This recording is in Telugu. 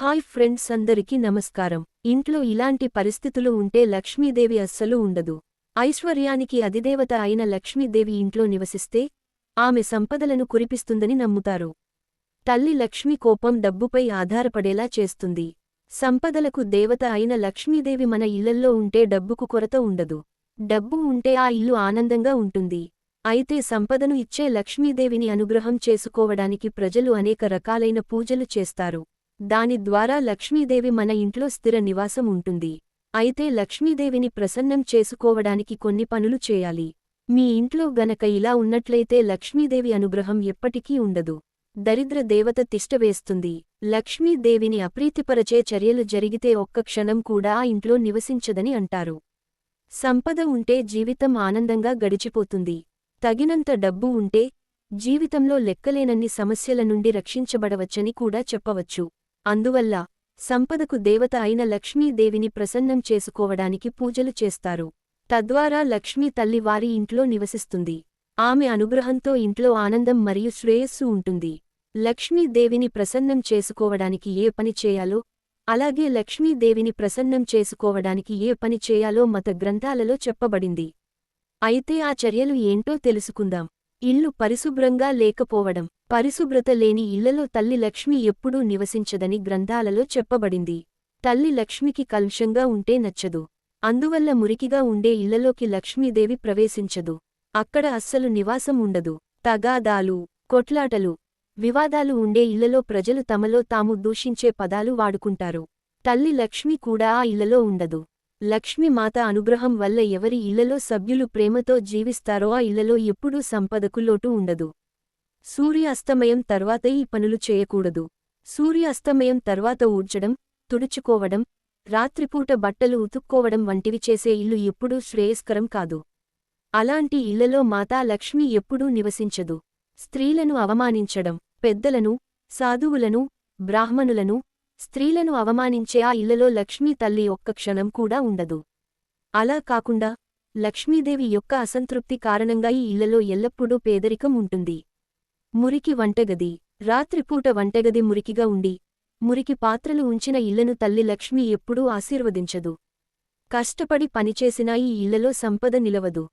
హాయ్ ఫ్రెండ్స్ అందరికీ నమస్కారం. ఇంట్లో ఇలాంటి పరిస్థితులు ఉంటే లక్ష్మీదేవి అస్సలు ఉండదు. ఐశ్వర్యానికి అధిదేవత అయిన లక్ష్మీదేవి ఇంట్లో నివసిస్తే ఆమె సంపదలను కురిపిస్తుందని నమ్ముతారు. తల్లి లక్ష్మి కోపం డబ్బుపై ఆధారపడేలా చేస్తుంది. సంపదలకు దేవత అయిన లక్ష్మీదేవి మన ఇళ్ళల్లో ఉంటే డబ్బుకు కొరత ఉండదు. డబ్బు ఉంటే ఆ ఇల్లు ఆనందంగా ఉంటుంది. అయితే సంపదను ఇచ్చే లక్ష్మీదేవిని అనుగ్రహం చేసుకోవడానికి ప్రజలు అనేక రకాలైన పూజలు చేస్తారు. దాని ద్వారా లక్ష్మీదేవి మన ఇంట్లో స్థిర నివాసం ఉంటుంది. అయితే లక్ష్మీదేవిని ప్రసన్నం చేసుకోవడానికి కొన్ని పనులు చేయాలి. మీ ఇంట్లో గనక ఇలా ఉన్నట్లయితే లక్ష్మీదేవి అనుగ్రహం ఎప్పటికీ ఉండదు. దరిద్ర దేవత తిష్టవేస్తుంది లక్ష్మీదేవిని అప్రీతిపరచే చర్యలు జరిగితే ఒక్క క్షణం కూడా ఆ ఇంట్లో నివసించదని అంటారు. సంపద ఉంటే జీవితం ఆనందంగా గడిచిపోతుంది. తగినంత డబ్బు ఉంటే జీవితంలో లెక్కలేనన్ని సమస్యల నుండి రక్షించబడవచ్చని కూడా చెప్పవచ్చు. అందువల్ల సంపదకు దేవత అయిన లక్ష్మీదేవిని ప్రసన్నం చేసుకోవడానికి పూజలు చేస్తారు. తద్వారా లక్ష్మీ తల్లి వారి ఇంట్లో నివసిస్తుంది. ఆమె అనుగ్రహంతో ఇంట్లో ఆనందం మరియు శ్రేయస్సు ఉంటుంది. లక్ష్మీదేవిని ప్రసన్నం చేసుకోవడానికి ఏ పని చేయాలో అలాగే లక్ష్మీదేవిని ప్రసన్నం చేసుకోవడానికి ఏ పని చేయాలో మత గ్రంథాలలో చెప్పబడింది. అయితే ఆ చర్యలు ఏంటో తెలుసుకుందాం. ఇల్లు పరిశుభ్రంగా లేకపోవడం పరిశుభ్రత లేని ఇళ్ళలో తల్లి లక్ష్మి ఎప్పుడూ నివసించదని గ్రంథాలలో చెప్పబడింది. తల్లి లక్ష్మికి కలుషంగా ఉంటే నచ్చదు. అందువల్ల మురికిగా ఉండే ఇళ్ళలోకి లక్ష్మీదేవి ప్రవేశించదు. అక్కడ అస్సలు నివాసం ఉండదు. తగాదాలు కొట్లాటలు వివాదాలు ఉండే ఇళ్ళలో ప్రజలు తమలో తాము దూషించే పదాలు వాడుకుంటారు. తల్లి లక్ష్మి కూడా ఆ ఇళ్ళలో ఉండదు. లక్ష్మీమాత అనుగ్రహం వల్ల ఎవరి ఇళ్ళలో సభ్యులు ప్రేమతో జీవిస్తారో ఆ ఇళ్ళలో ఎప్పుడూ సంపదకు లోటు ఉండదు. సూర్య అస్తమయం తర్వాత ఈ పనులు చేయకూడదు. సూర్య అస్తమయం తర్వాత ఊడ్చడం తుడుచుకోవడం రాత్రిపూట బట్టలు ఉతుక్కోవడం వంటివి చేసే ఇల్లు ఎప్పుడూ శ్రేయస్కరం కాదు. అలాంటి ఇళ్ళలో మాతా లక్ష్మి ఎప్పుడూ నివసించదు. స్త్రీలను అవమానించడం పెద్దలను సాధువులను బ్రాహ్మణులను స్త్రీలను అవమానించే ఆ ఇళ్ళలో లక్ష్మీ తల్లి ఒక్క క్షణం కూడా ఉండదు. అలా కాకుండా లక్ష్మీదేవి యొక్క అసంతృప్తి కారణంగా ఈ ఇళ్ళలో ఎల్లప్పుడూ పేదరికం ఉంటుంది. మురికి వంటగది రాత్రిపూట వంటగది మురికిగా ఉండి మురికి పాత్రలు ఉంచిన ఇళ్ళను తల్లి లక్ష్మి ఎప్పుడూ ఆశీర్వదించదు. కష్టపడి పనిచేసినా ఈ ఇళ్ళలో సంపద నిలవదు.